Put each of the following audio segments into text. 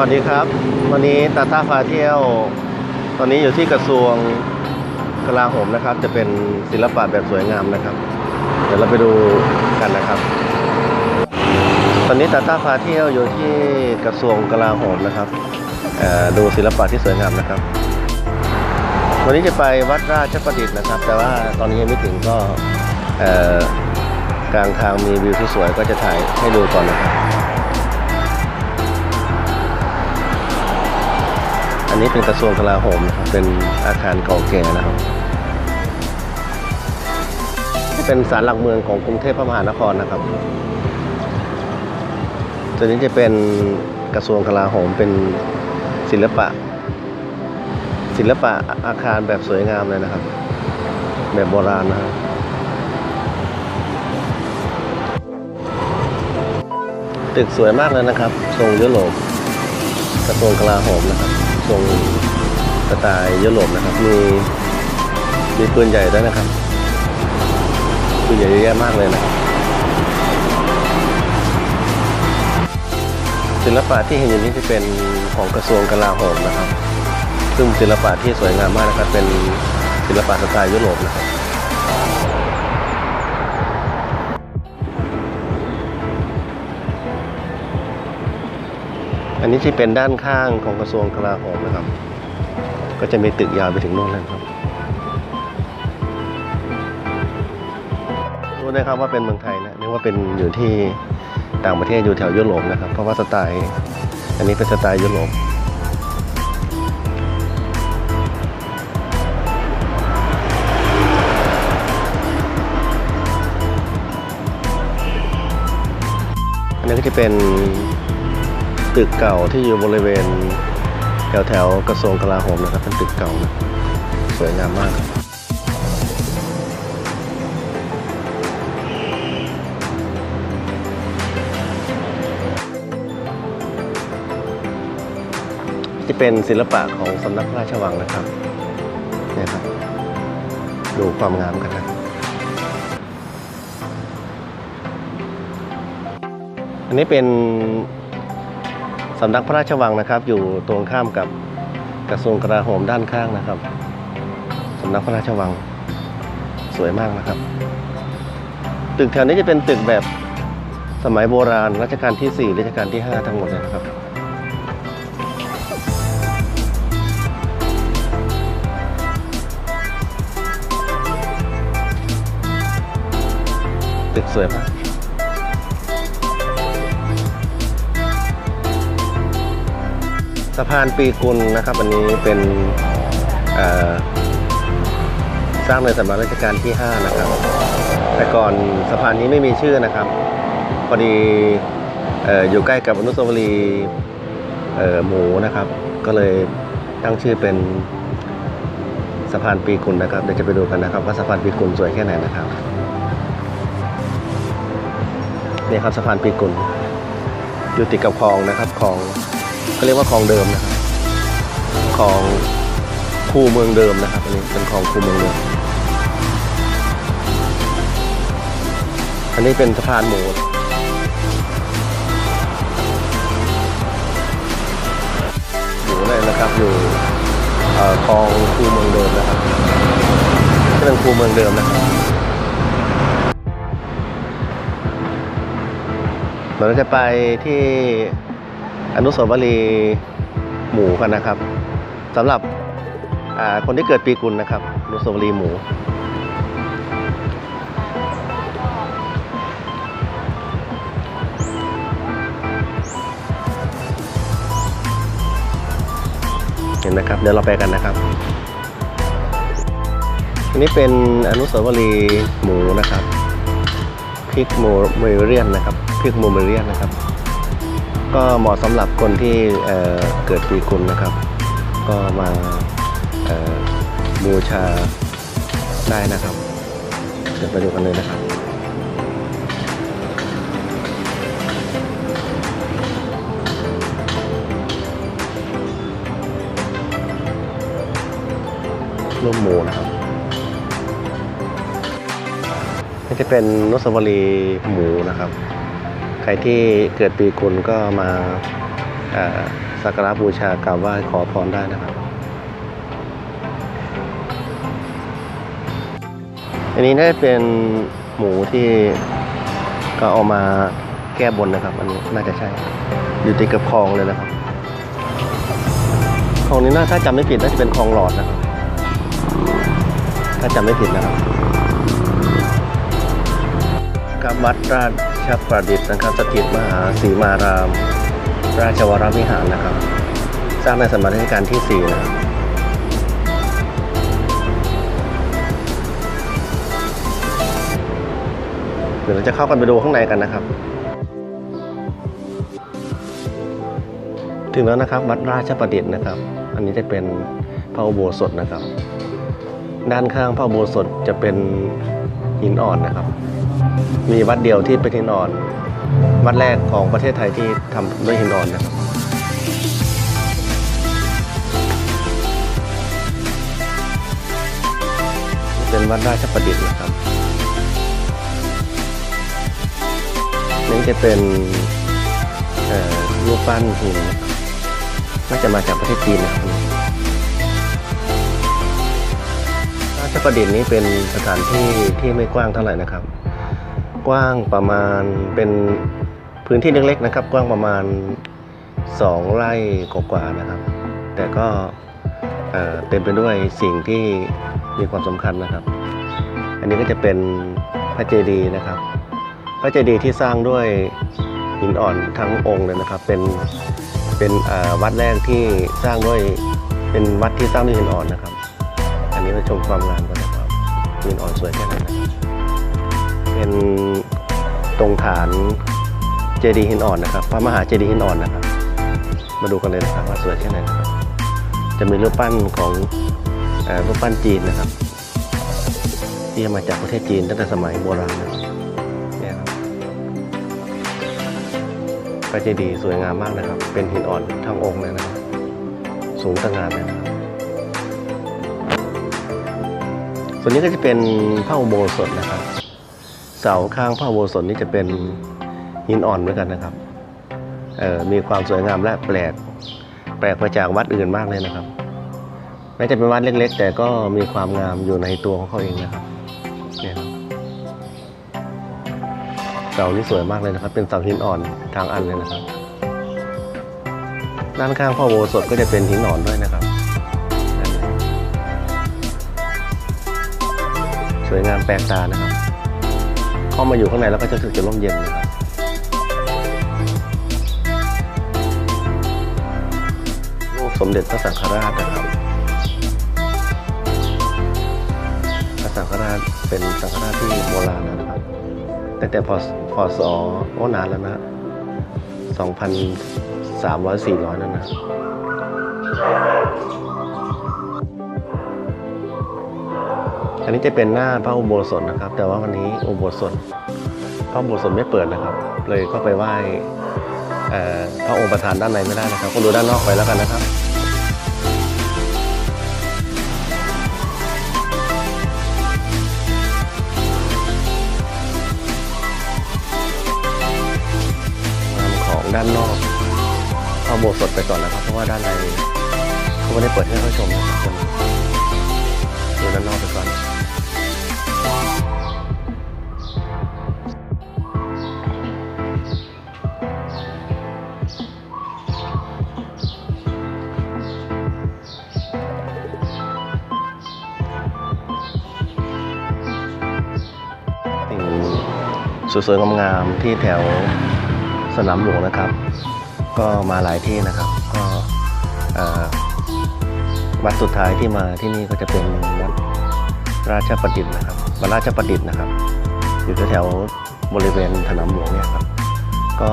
วัสดีครับ วันนี้ตาตาพาเที่ยว ตอนนี้อยู่ที่กระทรวงกลาโหมนะครับ จะเป็นศิลปะแบบสวยงามนะครับ เดี๋ยวเราไปดูกันนะครับ ตอนนี้ตาตาพาเที่ยวอยู่ที่กระทรวงกลาโหมนะครับดูศิลปะที่สวยงามนะครับ วันนี้จะไปวัดราชประดิษฐ์นะครับ แต่ว่าตอนนี้ยังไม่ถึงก็กลางทางมีวิวที่สวยก็จะถ่ายให้ดูก่อนนะครับ อันนี้เป็นกระทรวงกลาโหมนะครับเป็นอาคารเก่าแก่นะครับเป็นศาลหลักเมืองของกรุงเทพมหานครนะครับตัวนี้จะเป็นกระทรวงกลาโหมเป็นศิลปะ ศิลปะอาคารแบบสวยงามเลยนะครับ แบบโบราณนะครับตึกสวยมากเลยนะครับ ทรงยุโรปกระทรวงกลาโหมนะครับ ทรงสไตล์ยุโรปนะครับ มีมีปืนใหญ่ด้วยนะครับปืนใหญ่เยอะแยะมากเลยนะศิลปะที่เห็นอยู่นี้จะเป็นของกระทรวงกลาโหมนะครับ ซึ่งศิลปะที่สวยงามมากนะครับ เป็นศิลปะสไตล์ยุโรปนะครับ อันนี้ที่เป็นด้านข้างของกระทรวงกลาโหมนะครับ ก็จะมีตึกยาวไปถึงโน่นเลยครับรู้ได้ครับว่าเป็นเมืองไทยนะนึกว่าเป็นอยู่ที่ต่างประเทศอยู่แถวยุโรปนะครับ เพราะว่าสไตล์อันนี้เป็นสไตล์ยุโรปอันนี้ก็จะเป็น ตึกเก่าที่อยู่บริเวณแถวแถวกระทรวงกลาโหมนะครับ เป็นตึกเก่านะสวยงามมากครับที่เป็นศิลปะของสำนักพระราชวังนะครับเนี่ยครับ ดูความงามกันนะอันนี้เป็น สำนักพระราชวังนะครับ อยู่ตรงข้ามกับกระทรวงกลาโหมด้านข้างนะครับสำนักพระราชวังสวยมากนะครับ ตึกแถวนี้จะเป็นตึกแบบสมัยโบราณรัชกาลที่ 4 รัชกาลที่ 5 ทั้งหมดเลยนะครับตึกสวยมาก สะพานปีกุลนะครับ อันนี้เป็นสร้างในสมัยรัชกาลที่ 5 นะครับ แต่ก่อนสะพานนี้ไม่มีชื่อนะครับ พอดีออยู่ใกล้กับอนุสาวรีย์หมูนะครับ ก็เลยตั้งชื่อเป็นสะพานปีกุลนะครับ เดี๋ยวจะไปดูกันนะครับ ว่าสะพานปีกุลสวยแค่ไหนนะครับนี่ครับสะพานปีกุลอยู่ติดกับคลองนะครับคลอง ก็เรียกว่าคลองเดิมนะครับคลองคูเมืองเดิมนะครับอันนี้เป็นคลองคูเมืองเดิมอันนี้เป็นสะพานหมูหมูเลยนะครับอยู่อ่อคลองคูเมืองเดิมนะครับก็เป็นคูเมืองเดิมนะครับเราจะไปที่ อนุสาวรีย์หมูกันนะครับสำหรับคนที่เกิดปีกุลนะครับอนุสาวรีย์หมูเห็นนะครับ เดี๋ยวเราไปกันนะครับอันนี้เป็นอนุสาวรีย์หมูนะครับพิกโมเมเรียนนะครับพิกโมเมเรียนนะครับ ก็เหมาะสำหรับคนที่เเกิดปีกุลนะครับ ก็มาบูชาได้นะครับ เดี๋ยวไปดูกันเลยนะครับรูปหมูนะครับนี่จะเป็นนสวรีหมูนะครับ รที่เกิดปีกุลก็มาสักการะบูชากราบไหว้ขอพรได้นะครับ อันนี้น่าเป็นหมูที่ก็เอามาแก้บนนะครับ อันนี้น่าจะใช่ อยู่ติดกับคลองเลยนะครับคลองนี้น่าถ้าจำไม่ผิดน่าจะเป็นคลองหลอดนะครับ ถ้าจำไม่ผิดนะครับกับวัดราช ประดิษฐ์นะครับสถิตมหาสีมาราม ราชวรวิหารนะครับ สร้างในสมัยรัชกาลที่ 4 นะครับเดี๋ยวเราจะเข้ากันไปดูข้างในกันนะครับ ถึงแล้วนะครับวัดราชประดิษฐ์นะครับ อันนี้จะเป็นพระอุโบสถนะครับ ด้านข้างพระอุโบสถจะเป็นหินอ่อนนะครับ มีวัดเดียวที่เป็นหินอ่อน วัดแรกของประเทศไทยที่ทำด้วยหินอ่อนนะครับเป็นวัดราชประดิษฐ์นะครับนี่จะเป็นรูปปั้นหินน่าจะมาจากประเทศจีนนะครับราชประดิษฐ์นี้เป็นสถานที่ที่ไม่กว้างเท่าไหร่นะครับ กว้างประมาณเป็นพื้นที่เล็กๆนะครับ กว้างประมาณสองไร่กว่าๆนะครับ แต่ก็เต็มไปด้วยสิ่งที่มีความสำคัญนะครับ อันนี้ก็จะเป็นพระเจดีย์นะครับ พระเจดีย์ที่สร้างด้วยหินอ่อนทั้งองค์เลยนะครับ เป็นเป็นวัดแรกที่สร้างด้วยเป็นวัดที่สร้างด้วยหินอ่อนนะครับ อันนี้มาชมความงามกันนะครับหินอ่อนสวยแค่ไหนนะครับ เป็นตรงฐานเจดีย์หินอ่อนนะครับ พระมหาเจดีย์หินอ่อนนะครับ มาดูกันเลยนะครับว่าสวยแค่ไหนนะครับ จะมีรูปปั้นของอรูปปั้นจีนนะครับ ที่มาจากประเทศจีนตั้งแต่สมัยโบราณนะครับนี่ครับพระเจดีย์สวยงามมากนะครับ เป็นหินอ่อนทั้งองค์เลยนะครับ สูงสง่าเลยนะครับส่วนนี้ก็จะเป็นพระอุโบสถนะครับ เสาข้างพระอุโบสถนี้จะเป็นหินอ่อนเหมือนกันนะครับออมีความสวยงามและแปลก แปลกไปจากวัดอื่นมากเลยนะครับแม้จะเป็นวัดเล็ก ๆ แต่ก็มีความงามอยู่ในตัวของเขาเองนะครับเนี่ยเสานี่สวยมากเลยนะครับ เป็นเสาหินอ่อนทางอันเลยนะครับ ด้านข้างพ่อโบสถก็จะเป็นหินอ่อนด้วยนะครับ สวยงามแปลกตานะครับ เข้ามาอยู่ข้างในแล้วก็จะรู้สึกจะร่มเย็นนะครับรูปสมเด็จพระสังฆราชนะครับ พระสังฆราชเป็นสังฆราชที่โบราณนะครับ แต่แต่พอพอสอโอ้นานแล้วนะสองพันสามร้อยสี่ร้อยนั่นนะ อันนี้จะเป็นหน้าพระอุโบสถนะครับ แต่ว่าวันนี้อุโบสถพระอุโบสถไม่เปิดนะครับ เลยก็ไปไหว้พระองค์ประธานด้านในไม่ได้นะครับ ก็ดูด้านนอกไปแล้วกันนะครับของด้านนอกเอาโบสถไปก่อนนะครับ เพราะว่าด้านในเขาไม่ได้เปิดให้เข้าชมนะครับคนดูด้านนอกไปก่อน สวยๆงามๆที่แถวสนามหลวงนะครับ ก็มาหลายที่นะครับ ก็วัดสุดท้ายที่มาที่นี่ก็จะเป็นวัดราชประดิษฐ์นะครับวัดราชประดิษฐ์นะครับ อยู่แถวบริเวณสนามหลวงเนี่ยครับ ก็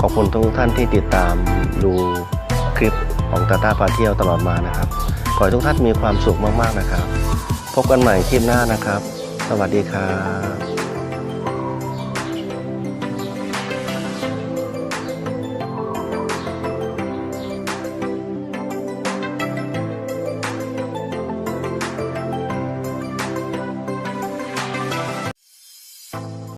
ขอบคุณทุกท่านที่ติดตามดูคลิปของตาตาพาเที่ยวตลอดมานะครับ ขอให้ทุกท่านมีความสุขมากๆนะครับ พบกันใหม่คลิปหน้านะครับ สวัสดีครับ